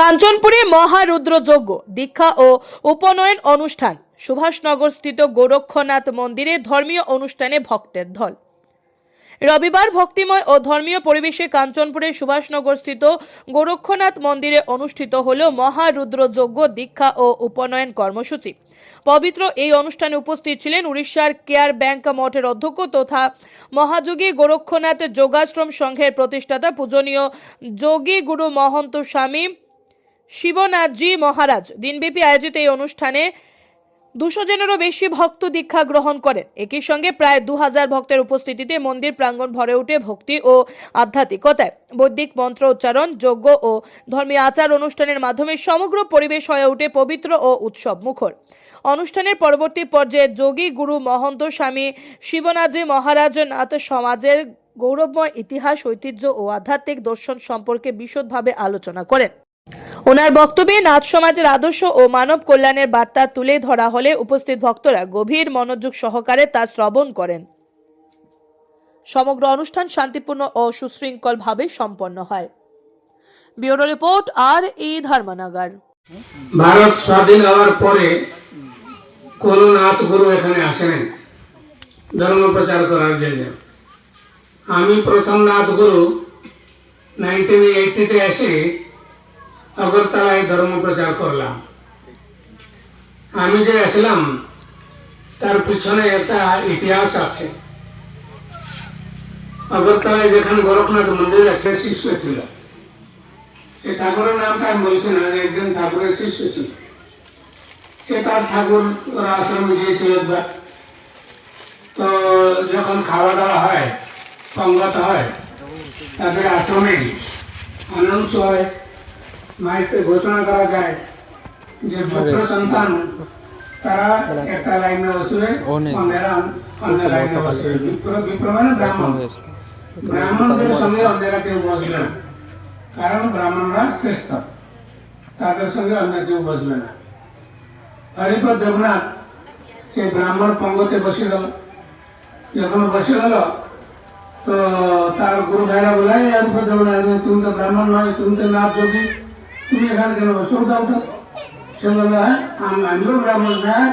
কাঞ্চনপুরে মহারুদ্র যজ্ঞ দীক্ষা ও উপনয়ন অনুষ্ঠান। সুভাষনগর স্থিত গোরক্ষনাথ মন্দিরে ধর্মীয় অনুষ্ঠানে ভক্তের ঢল। রবিবার ভক্তিময় ও ধর্মীয় পরিবেশে কাঞ্চনপুরের সুভাষনগর স্থিত গোরক্ষনাথ মন্দিরে অনুষ্ঠিত হল মহারুদ্র যজ্ঞ দীক্ষা ও উপনয়ন কর্মসূচি। পবিত্র এই অনুষ্ঠানে উপস্থিত ছিলেন উড়িষ্যার কেয়ার ব্যাংক মঠের অধ্যক্ষ তথা মহাযোগী গোরক্ষনাথ যোগাশ্রম সংঘের প্রতিষ্ঠাতা, পূজনীয় যোগী গুরু মহন্ত স্বামী শিবনাথজি মহারাজ, দিনব্যাপী আয়োজিত এই অনুষ্ঠানে দুশো জনেরও বেশি ভক্ত দীক্ষা গ্রহণ করেন। একই সঙ্গে প্রায় দু হাজার ভক্তের উপস্থিতিতে মন্দির প্রাঙ্গণ ভরে ওঠে ভক্তি ও আধ্যাত্মিকতায়। বৈদিক মন্ত্র উচ্চারণ, যজ্ঞ ও ধর্মীয় আচার অনুষ্ঠানের মাধ্যমে সমগ্র পরিবেশ হয়ে ওঠে পবিত্র ও উৎসব মুখর। অনুষ্ঠানের পরবর্তী পর্যায়ে যোগী গুরু মহন্ত স্বামী শিবনাথজি মহারাজ নাথ সমাজের গৌরবময় ইতিহাস, ঐতিহ্য ও আধ্যাত্মিক দর্শন সম্পর্কে বিশদভাবে আলোচনা করেন। ওনার বক্তব্যে নাথ সমাজের আদর্শ ও মানব কল্যাণের বার্তা তুলে ধরা হলে উপস্থিত ভক্তরা গভীর মনোযোগ সহকারে তা শ্রবণ করেন। সমগ্র অনুষ্ঠান শান্তিপূর্ণ ও সুশৃঙ্খলভাবে সম্পন্ন হয়। ব্যুরো রিপোর্ট আর ই ধর্মনগর। ভারত স্বাধীন হওয়ার পরে কোন নাথ গুরু এখানে আসেনি। ধর্ম প্রচার করার জন্য। আমি প্রথম নাথ গুরু নাইনটিন এইটিতে এসে আগরতলায় ধর্ম প্রচার করলাম। আমি যে আসলাম, তার পিছনে একটা ইতিহাস আছে। আগরতলায় যেখানে গোরখনাথ মন্দির আছে শিষ্য ছিল। সে ঠাকুরের নামটা আমি বলছি না একজন ঠাকুরের শিষ্য ছিল। সে তার ঠাকুর আশ্রমে গিয়েছিল তো যখন খাওয়া দাওয়া হয়, সঙ্গত হয়, তাদের আশ্রমে আনন্দ হয়। মাইকে ঘোষণা করা যায় যে পুত্র সন্তান তারা একটা লাইনে বসবে অন্যেরা অন্য লাইনে বসবে বিপ্র বিপ্র মানে ব্রাহ্মণ ব্রাহ্মণদের সঙ্গে অন্যেরা কেউ বসবে না কারণ ব্রাহ্মণরা শ্রেষ্ঠ তাদের সঙ্গে অন্য কেউ বসবে না হরিপদ দেবনাথ সেই ব্রাহ্মণ পঙ্গতে বসে গেল যখন বসে গেল তো তার গুরু ভাইরা বলাই হরিপদ দেবনাথ তুমি তো ব্রাহ্মণ নয় তুমি তো নাথ যোগী তুমি এখানে কেন বসে উঠা উঠো সে বলল আমি আমিও ব্রাহ্মণ হ্যাঁ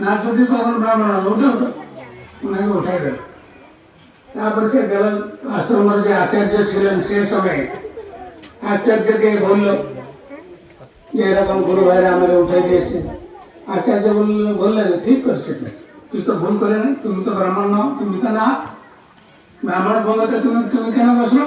নাথ যোগী তখন ব্রাহ্মণ হবে উঠে উঠো ওনাকে উঠাই গেল তারপর সে গেল আশ্রমের যে আচার্য ছিলেন সে সময় আচার্যকে বলল যে এরকম গুরু ভাইরা আমাকে উঠে দিয়েছে আচার্য বলল বললেন ঠিক করছে তো। তুই তো ভুল করে নাই তুমি তো ব্রাহ্মণ নও তুমি তো না ব্রাহ্মণ বলতে তুমি তুমি কেন বসল